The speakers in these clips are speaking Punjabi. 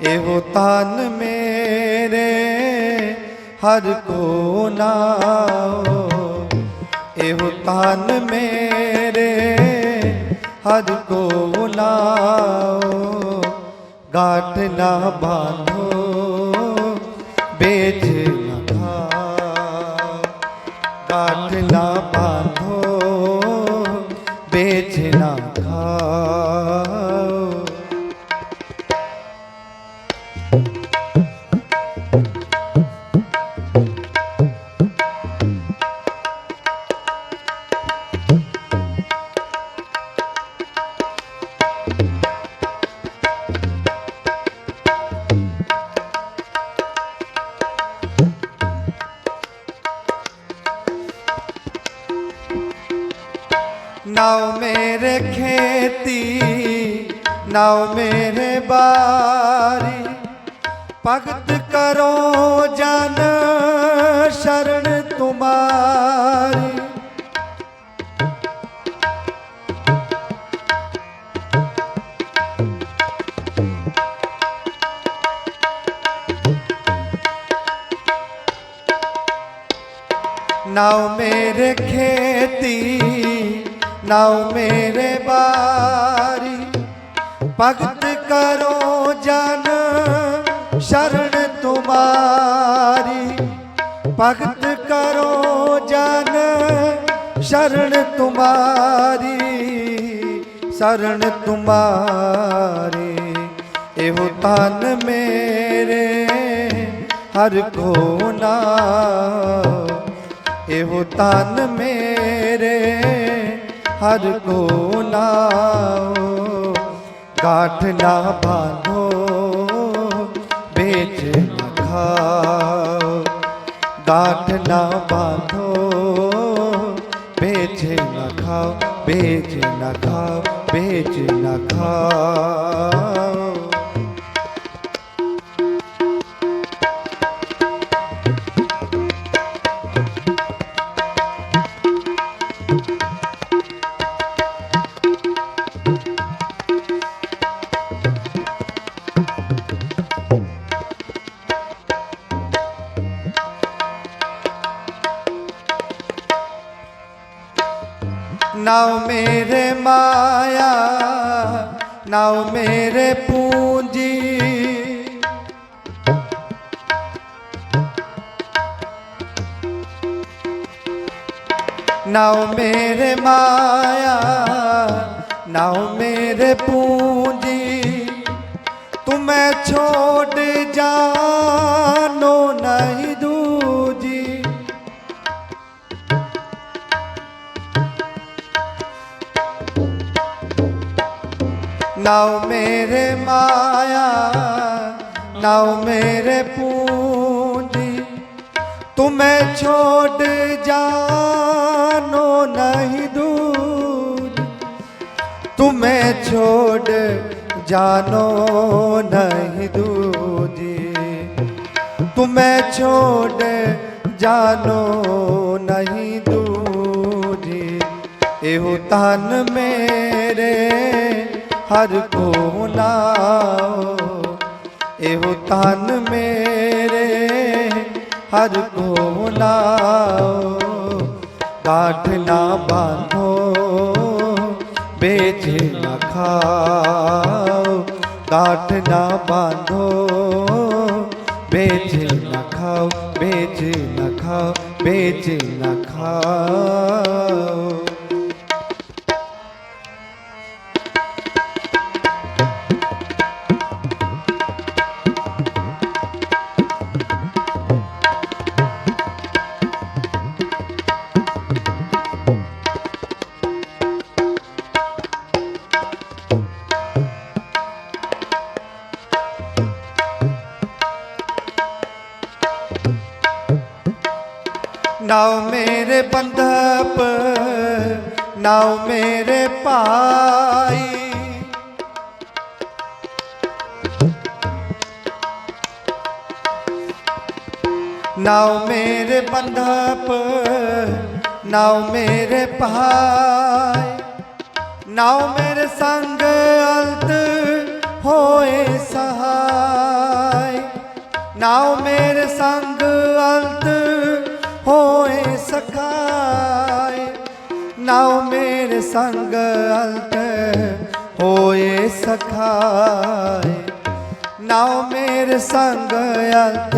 ਇਹੋ ਤਨ ਮੇਰੇ ਹਰ ਕੋ ਨਾਉ ਇਹੋ ਤਨ ਮੇਰੇ ਹਰ ਕੋ ਨਾਉ ਗਾਠ ਨਾ ਬਾਂਧੋ ਬੇਚ ਨਾਉ ਮੇਰੇ ਖੇਤੀ ਨਾਉ ਮੇਰੇ ਬਾਰੀ ਭਗਤ ਕਰੋ ਜਨ ਸ਼ਰਨ ਤੁਮਾਰੀ ਨਾਉ ਮੇਰੇ ਖੇਤੀ ਨਾਉ ਮੇਰੇ ਬਾਰੀ। ਭਗਤ ਕਰੋ ਜਨ, ਸ਼ਰਨ ਤੁਮਾਰੀ। ਭਗਤ ਕਰੋ ਜਨ, ਸ਼ਰਨ ਤੁਮਾਰੀ। ਸ਼ਰਨ ਤੁਮਾਰੀ। ਇਹੋ ਤਨ ਮੇਰੇ, ਹਰ ਕੋ ਨਾ ਇਹੋ ਤਨ ਮੇਰੇ ਹਰ ਕੋ ਨਾਉ, ਗਾਠ ਨਾ ਬਾਂਧੋ ਵੇਚ ਨਾ ਖਾਓ ਗਾਠ ਨਾ ਬਾਂਧੋ ਵੇਚ ਨਾ ਖਾਓ ਵੇਚ ਨਾ ਖਾਓ ਵੇਚ ਨਾ ਖਾਓ ਨਾਉ ਮੇਰੇ ਪੂੰਜੀ ਨਾਉ ਮੇਰੇ ਮਾਇਆ ਨਾਉ ਮੇਰੇ ਪੂੰਜੀ ਤੁਮੈ ਛੋੜ ਜਾਨੋ ਨਹੀਂ ਨਾਉ ਮੇਰੇ ਮਾਇਆ ਨਾਉ ਮੇਰੇ ਪੂੰਜੀ ਤੁਮੈ ਛੋੜ ਜਾਨੋ ਨਹੀਂ ਦੂਜ ਤੁਮੈ ਛੋੜ ਜਾਨੋ ਨਹੀਂ ਦੂਜੀ ਤੁਮੈ ਛੋੜ ਜਾਨੋ ਨਹੀਂ ਦੂਜੀ ਇਹੋ ਤਨ ਮੇਰੇ ਹਰ ਕੋ ਨਾਉ ਇਹੋ ਤਨ ਮੇਰੇ, ਹਰ ਕੋ ਨਾਉ ਗਾਠ ਨਾ ਬਾਂਧੋ, ਵੇਚ ਨਾ ਖਾਓ। ਗਾਠ ਨਾ ਬਾਂਧੋ, ਵੇਚ ਨਾ ਖਾਓ, ਵੇਚ ਨਾ ਖਾਓ, ਵੇਚ ਨਾ ਖਾਓ। ਨਾਉ ਮੇਰੇ ਬੰਧਪ ਨਾਉ ਮੇਰੇ ਭਾਈ। ਨਾਉ ਮੇਰੇ ਬੰਧਪ ਨਾਉ ਮੇਰੇ ਭਾਈ। ਨਾਉ ਮੇਰੇ ਸੰਗ ਅੰਤ ਹੋਏ ਸਹਾਈ। ਨਾਉ ਮੇਰੇ ਸੰਗ ਸਖਾਏ, ਨਾਉ ਮੇਰੇ ਸੰਗ ਅੰਤ ਹੋਏ ਸਖਾਏ। ਨਾਉ ਮੇਰੇ ਸੰਗ ਅੰਤ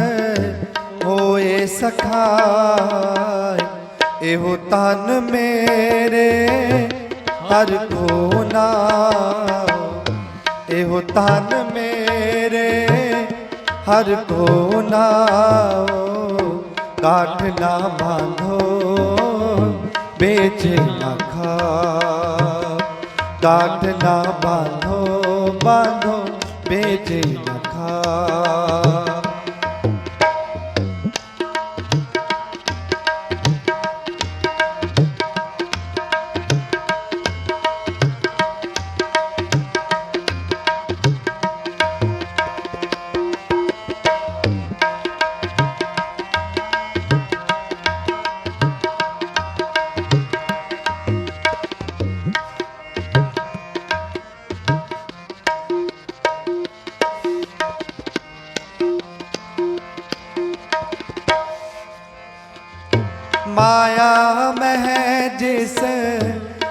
ਹੋਏ ਸਖਾਏ। ਇਹੋ ਤਨ ਮੇਰੇ, ਹਰ ਕੋ ਨਾਉ। ਇਹੋ ਤਨ ਮੇਰੇ, ਹਰ ਕੋ ਨਾਉ। ਕਾਠ ਨਾ ਬਾਂਧੋ ਵੇਚ ਨਾ ਖਾ। ਕਾਠ ਨਾ ਬਾਂਧੋ ਬਾਂਧੋ ਵੇਚ ਨਾ ਖਾ। ਮਾਇਆ ਮਹਿ ਜਿਸ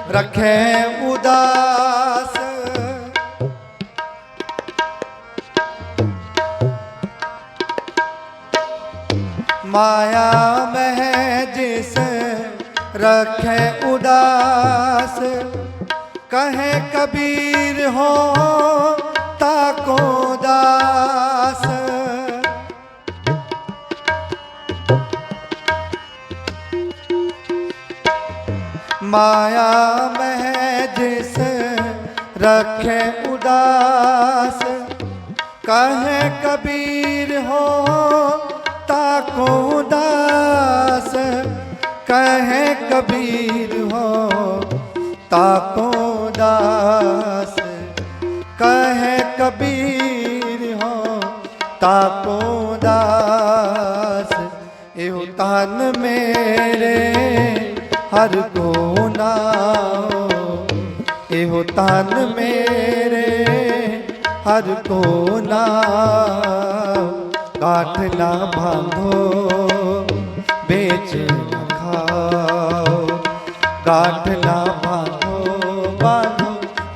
ਰਖੈ ਉਦਾਸ। ਮਾਇਆ ਮਹਿ ਜਿਸ ਰਖੈ ਉਦਾਸ। ਕਹੇ ਕਬੀਰ ਹੋ ਤਾਕੋ ਦਾਸ। ਮਾਇਆ ਮਹਿ ਜਿਸ ਰਖੇ ਉਦਾਸ। ਕਹੇ ਕਬੀਰ ਹੋ ਤਾਕੋ ਉਦਾਸ। ਕਹੇ ਕਬੀਰ ਹੋ ਤਾਕੋ ਉਦਾਸ। ਕਹੇ ਕਬੀਰ ਹੋ ਤਾਕੋ ਦਾਸ ਇਹੋ ਤਨ ਮੇਰੇ ਹਰ ਕੋ ਨਾਉ ਇਹੋ ਤਨ ਮੇਰੇ, ਹਰ ਕੋ ਨਾਉ ਕਾਠ ਨਾ ਬਾਂਧੋ, ਵੇਚ ਨਾ ਖਾਓ। ਕਾਠ ਨਾ ਬਾਂਧੋ ਬਾਂਧੋ,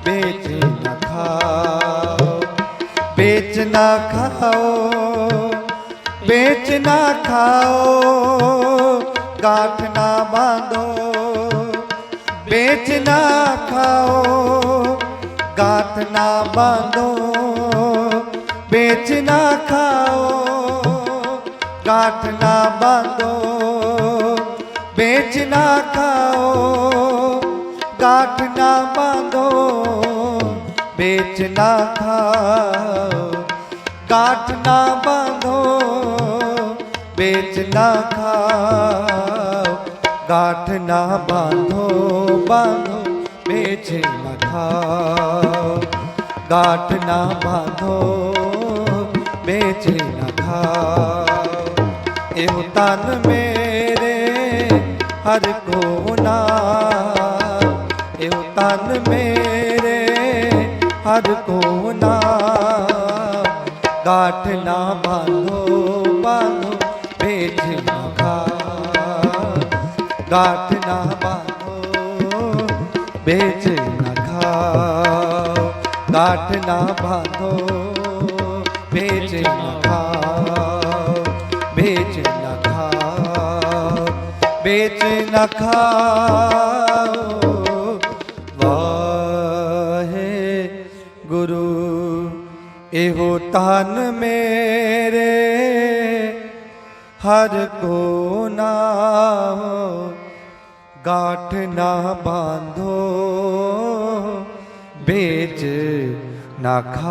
ਵੇਚ ਨਾ ਖਾਓ। ਵੇਚ ਨਾ ਖਾਓ, ਵੇਚ ਨਾ ਖਾਓ। ਗਾਠ ਨਾ ਬਾਂਧੋ ਵੇਚ ਨਾ ਖਾਓ ਗਾਠ ਨਾ ਬਾਂਧੋ, ਵੇਚ ਨਾ ਖਾਓ ਗਾਠ ਨਾ ਬਾਂਧੋ, ਵੇਚ ਨਾ ਖਾਓ ਗਾਠ ਨਾ ਬਾਂਧੋ, ਵੇਚ ਨਾ ਖਾਓ ਗਾਠ ਨਾ ਬਾਂਧੋ, ਵੇਚ ਨਾ ਖਾਓ। ਗਾਠ ਨਾ ਬਾਂਧੋ ਬਾਂਧੋ ਵੇਚ ਨਾ ਖਾਓ ਗਾਠ ਨਾ ਬਾਂਧੋ ਵੇਚ ਨਾ ਖਾਓ ਇਹੋ ਤਨ ਮੇਰੇ ਹਰ ਕੋ ਨਾ ਇਹੋ ਤਨ ਮੇਰੇ ਹਰ ਕੋ ਨਾ ਗਾਠ ਨਾ ਬਾਂਧੋ ਗਾਠ ਨਾ ਬਾਂਧੋ ਵੇਚ ਨਾ ਖਾਓ। ਗਾਠ ਨਾ ਬਾਂਧੋ ਵੇਚ ਨਾ ਖਾਓ। ਵੇਚ ਨਾ ਖਾਓ, ਵੇਚ ਨਾ ਖਾਓ। ਵਾਹੇ ਗੁਰੂ ਇਹੋ ਤਨ ਮੇਰੇ, ਹਰ ਕੋ ਨਾਮ ਗਾਠ ਨਾ ਬਾਂਧੋ ਵੇਚ ਨਾ ਖਾਓ।